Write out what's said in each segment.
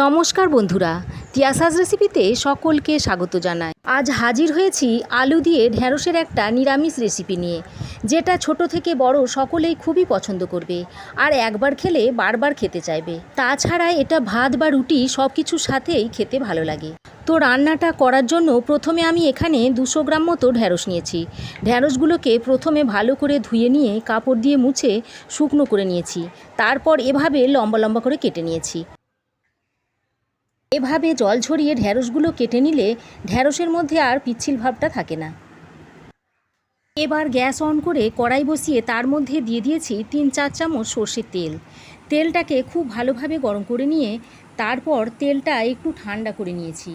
নমস্কার বন্ধুরা, তিয়াসাজ রেসিপিতে সকলকে স্বাগত জানাই। আজ হাজির হয়েছি আলু দিয়ে ঢ্যাঁড়সের একটা নিরামিষ রেসিপি নিয়ে, যেটা ছোট থেকে বড় সকলেই খুবই পছন্দ করবে আর একবার খেলে বারবার খেতে চাইবে। তাছাড়া এটা ভাত বা রুটি সব কিছুর সাথেই খেতে ভালো লাগে। তো রান্নাটা করার জন্য প্রথমে আমি এখানে দুশো গ্রাম মতো ঢ্যাঁড়স নিয়েছি। ঢ্যাঁড়সগুলোকে প্রথমে ভালো করে ধুয়ে নিয়ে কাপড় দিয়ে মুছে শুকনো করে নিয়েছি। তারপর এভাবে লম্বা লম্বা করে কেটে নিয়েছি। এভাবে জল ঝরিয়ে ঢ্যাঁড়সগুলো কেটে নিলে ঢ্যাঁড়সের মধ্যে আর পিচ্ছিল ভাবটা থাকে না। এবার গ্যাস অন করে কড়াই বসিয়ে তার মধ্যে দিয়ে দিয়েছি তিন চার চামচ সর্ষের তেল। তেলটাকে খুব ভালোভাবে গরম করে নিয়ে তারপর তেলটা একটু ঠান্ডা করে নিয়েছি।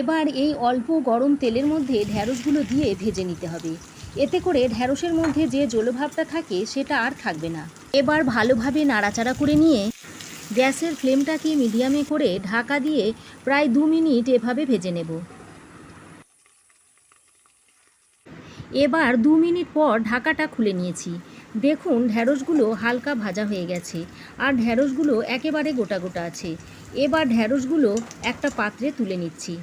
এবার এই অল্প গরম তেলের মধ্যে ঢ্যাঁড়সগুলো দিয়ে ভেজে নিতে হবে। এতে করে ঢ্যাঁড়সের মধ্যে যে জলভাবটা থাকে সেটা আর থাকবে না। এবার ভালোভাবে নাড়াচাড়া করে নিয়ে গ্যাসের ফ্লেমটাকে মিডিয়ামে করে ঢাকা দিয়ে প্রায় দু মিনিট এভাবে ভেজে নেব। এবার দু মিনিট পর ঢাকাটা খুলে নিয়েছি। দেখুন ঢ্যাঁড়সগুলো হালকা ভাজা হয়ে গেছে আর ঢ্যাঁড়সগুলো একেবারে গোটা গোটা আছে। এবার ঢ্যাঁড়সগুলো একটা পাত্রে তুলে নিচ্ছি।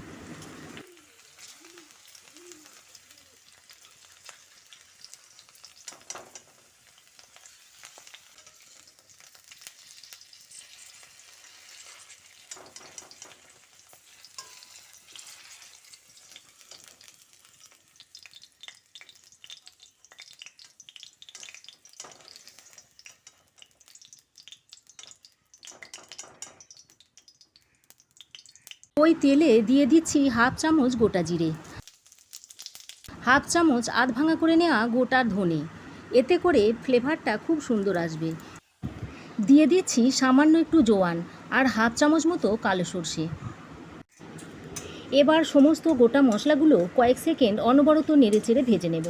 ওই তেলে দিয়ে দিচ্ছি হাফ চামচ গোটা জিরে। হাফ চামচ আধ ভাঙা করে নেওয়া গোটা ধনে। এতে করে ফ্লেভারটা খুব সুন্দর আসবে। দিয়ে দিচ্ছি সামান্য একটু জোয়ান আর হাফ চামচ মতো কালো সর্ষে। এবার সমস্ত গোটা মশলাগুলো কয়েক সেকেন্ড অনবরত নেড়েচেড়ে ভেজে নেব।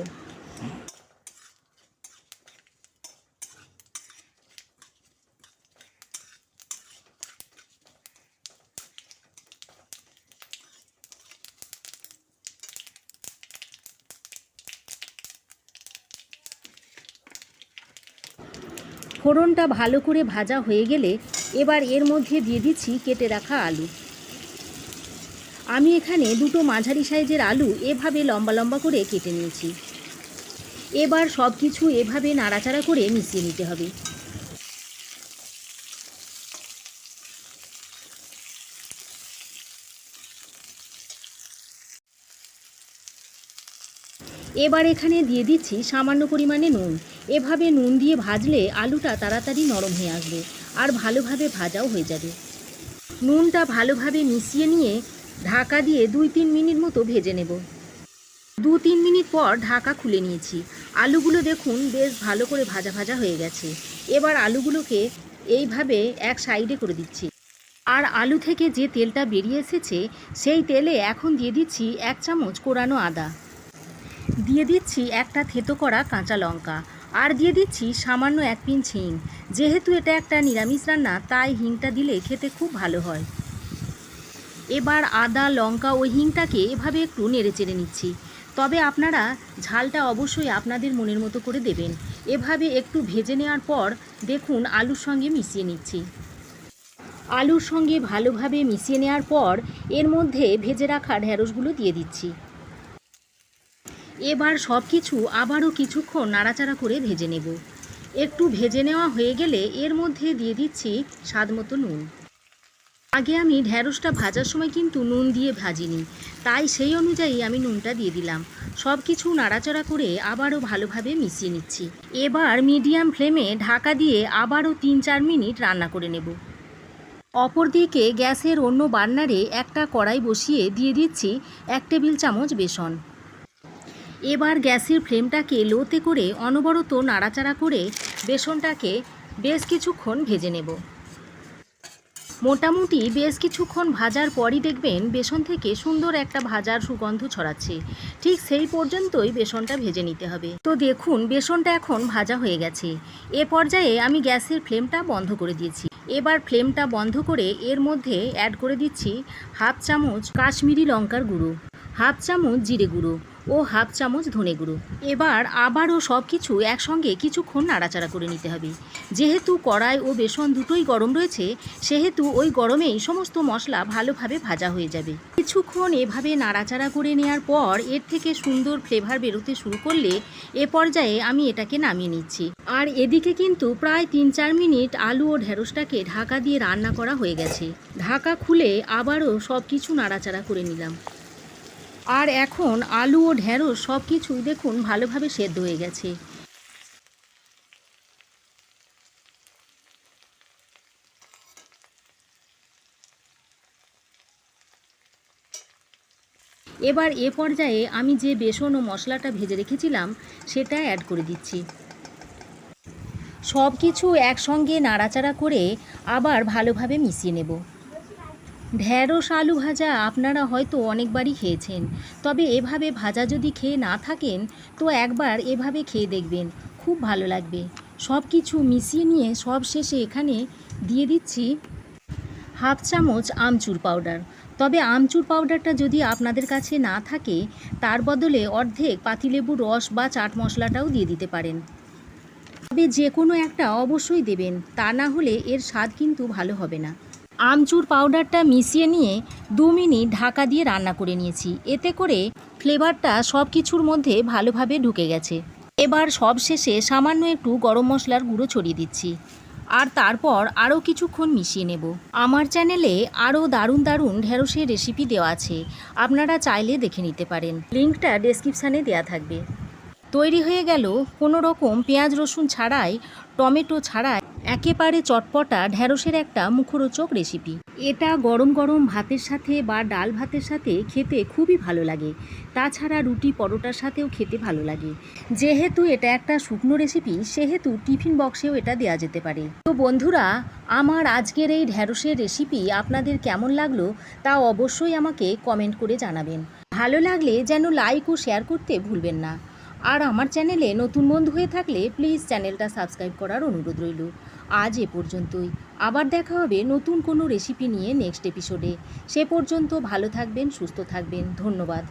ফোড়নটা ভালো করে ভাজা হয়ে গেলে এবার এর মধ্যে দিয়ে দিচ্ছি কেটে রাখা আলু। আমি এখানে দুটো মাঝারি সাইজের আলু এভাবে লম্বা লম্বা করে কেটে নিয়েছি। এবার সব কিছু এভাবে নাড়াচাড়া করে মিশিয়ে নিতে হবে। এবার এখানে দিয়ে দিচ্ছি সামান্য পরিমাণে নুন। এভাবে নুন দিয়ে ভাজলে আলুটা তাড়াতাড়ি নরম হয়ে আসবে আর ভালোভাবে ভাজাও হয়ে যাবে। নুনটা ভালোভাবে মিশিয়ে নিয়ে ঢাকা দিয়ে দুই তিন মিনিট মতো ভেজে নেব। দু তিন মিনিট পর ঢাকা খুলে নিয়েছি। আলুগুলো দেখুন বেশ ভালো করে ভাজা ভাজা হয়ে গেছে। এবার আলুগুলোকে এইভাবে এক সাইডে করে দিচ্ছি। আর আলু থেকে যে তেলটা বেরিয়ে এসেছে, সেই তেলে এখন দিয়ে দিচ্ছি এক চামচ কোরানো আদা। দিয়ে দিচ্ছি একটা থেতো করা কাঁচা লঙ্কা। আর দিয়ে দিচ্ছি সামান্য এক পিঞ্চ হিং। যেহেতু এটা একটা নিরামিষ রান্না, তাই হিংটা দিলে খেতে খুব ভালো হয়। এবার আদা, লঙ্কা ও হিংটাকে এভাবে একটু নেড়ে চেড়ে নিচ্ছি। তবে আপনারা ঝালটা অবশ্যই আপনাদের মনের মতো করে দেবেন। এভাবে একটু ভেজে নেওয়ার পর দেখুন আলুর সঙ্গে মিশিয়ে নিচ্ছি। আলুর সঙ্গে ভালোভাবে মিশিয়ে নেওয়ার পর এর মধ্যে ভেজে রাখা ঢ্যাঁড়সগুলো দিয়ে দিচ্ছি। এবার সব কিছু আবারও কিছুক্ষণ নাড়াচাড়া করে ভেজে নেব। একটু ভেজে নেওয়া হয়ে গেলে এর মধ্যে দিয়ে দিচ্ছি স্বাদ মতো নুন। আগে আমি ঢ্যাঁড়সটা ভাজার সময় কিন্তু নুন দিয়ে ভাজিনি, তাই সেই অনুযায়ী আমি নুনটা দিয়ে দিলাম। সব কিছু নাড়াচাড়া করে আবারও ভালোভাবে মিশিয়ে নিচ্ছি। এবার মিডিয়াম ফ্লেমে ঢাকা দিয়ে আবারও তিন চার মিনিট রান্না করে নেব। অপরদিকে গ্যাসের অন্য বার্নারে একটা কড়াই বসিয়ে দিয়ে দিচ্ছি এক টেবিল চামচ বেসন। এবার গ্যাসের ফ্লেমটাকে লোতে করে অনবরত নাড়াচাড়া করে বেসনটাকে বেশ কিছুক্ষণ ভেজে নেব। মোটামুটি বেশ কিছুক্ষণ ভাজার পরই দেখবেন বেসন থেকে সুন্দর একটা ভাজার সুগন্ধ ছড়াচ্ছে। ঠিক সেই পর্যন্তই বেসনটা ভেজে নিতে হবে। তো দেখুন, বেসনটা এখন ভাজা হয়ে গেছে। এ পর্যায়ে আমি গ্যাসের ফ্লেমটা বন্ধ করে দিয়েছি। এবার ফ্লেমটা বন্ধ করে এর মধ্যে অ্যাড করে দিচ্ছি হাফ চামচ কাশ্মীরি লঙ্কার গুঁড়ো, হাফ চামচ জিরে গুঁড়ো ও হাফ চামচ ধনে গুঁড়ো। এবার আবারও সব কিছু একসঙ্গে কিছুক্ষণ নাড়াচাড়া করে নিতে হবে। যেহেতু কড়াই ও বেসন দুটোই গরম রয়েছে, সেহেতু ওই গরমেই সমস্ত মশলা ভালোভাবে ভাজা হয়ে যাবে। কিছুক্ষণ এভাবে নাড়াচাড়া করে নেওয়ার পর এর থেকে সুন্দর ফ্লেভার বেরোতে শুরু করলে এ পর্যায়ে আমি এটাকে নামিয়ে নিচ্ছি। আর এদিকে কিন্তু প্রায় তিন চার মিনিট আলু ও ঢেঁড়সটাকে ঢাকা দিয়ে রান্না করা হয়ে গেছে। ঢাকা খুলে আবারও সব কিছু নাড়াচাড়া করে নিলাম। আর এখন আলু ও ঢেঁড়স সব কিছুই দেখুন ভালোভাবে সেদ্ধ হয়ে গেছে। এবার এ পর্যায়ে আমি যে বেসন ও মশলাটা ভেজে রেখেছিলাম, সেটা অ্যাড করে দিচ্ছি। সব কিছু একসঙ্গে নাড়াচাড়া করে আবার ভালোভাবে মিশিয়ে নেব। ঢ্যাঁড়স আলু ভাজা আপনারা হয়তো অনেকবারই খেয়েছেন। তবে এভাবে ভাজা যদি খেয়ে না থাকেন, তো একবার এভাবে খেয়ে দেখবেন। খুব ভালো লাগবে। সব কিছু মিশিয়ে নিয়ে সব শেষে এখানে দিয়ে দিচ্ছি হাফ চামচ আমচুর পাউডার। তবে আমচুর পাউডারটা যদি আপনাদের কাছে না থাকে, তার বদলে অর্ধেক পাতিলেবুর রস বা চাট মশলাটাও দিয়ে দিতে পারেন। তবে যে কোনো একটা অবশ্যই দেবেন। তা না হলে এর স্বাদ কিন্তু ভালো হবে না। আমচুর পাউডারটা মিশিয়ে নিয়ে দু মিনিট ঢাকা দিয়ে রান্না করে নিয়েছি। এতে করে ফ্লেভারটা সব কিছুর মধ্যে ভালোভাবে ঢুকে গেছে। এবার সব শেষে সামান্য একটু গরম মশলার গুঁড়ো ছড়িয়ে দিচ্ছি। আর তারপর আরও কিছুক্ষণ মিশিয়ে নেব। আমার চ্যানেলে আরও দারুণ দারুণ ঢেঁড়সের রেসিপি দেওয়া আছে। আপনারা চাইলে দেখে নিতে পারেন। লিঙ্কটা ডেসক্রিপশানে দেওয়া থাকবে। তৈরি হয়ে গেল কোনো রকম পেঁয়াজ রসুন ছাড়াই, টমেটো ছাড়াই, একেবারে চটপটা ঢ্যাঁড়সের একটা মুখরোচক রেসিপি এটা গরম গরম ভাতের সাথে বা ডাল ভাতের সাথে খেতে খুবই ভালো লাগে। তাছাড়া রুটি পরোটার সাথেও খেতে ভালো লাগে। যেহেতু এটা একটা শুকনো রেসিপি সেহেতু টিফিন বক্সেও এটা দেওয়া যেতে পারে। তো বন্ধুরা, আমার আজকের এই ঢ্যাঁড়সের রেসিপি আপনাদের কেমন লাগল তা অবশ্যই আমাকে কমেন্ট করে জানাবেন। ভালো লাগলে যেন লাইক ও শেয়ার করতে ভুলবেন না। আর আমার চ্যানেলে নতুন বন্ধু হয়ে থাকলে প্লিজ চ্যানেলটা সাবস্ক্রাইব করার অনুরোধ রইল। আজ এ পর্যন্তই। আবার দেখা হবে নতুন কোনো রেসিপি নিয়ে নেক্সট এপিসোডে। সে পর্যন্ত ভালো থাকবেন, সুস্থ থাকবেন। ধন্যবাদ।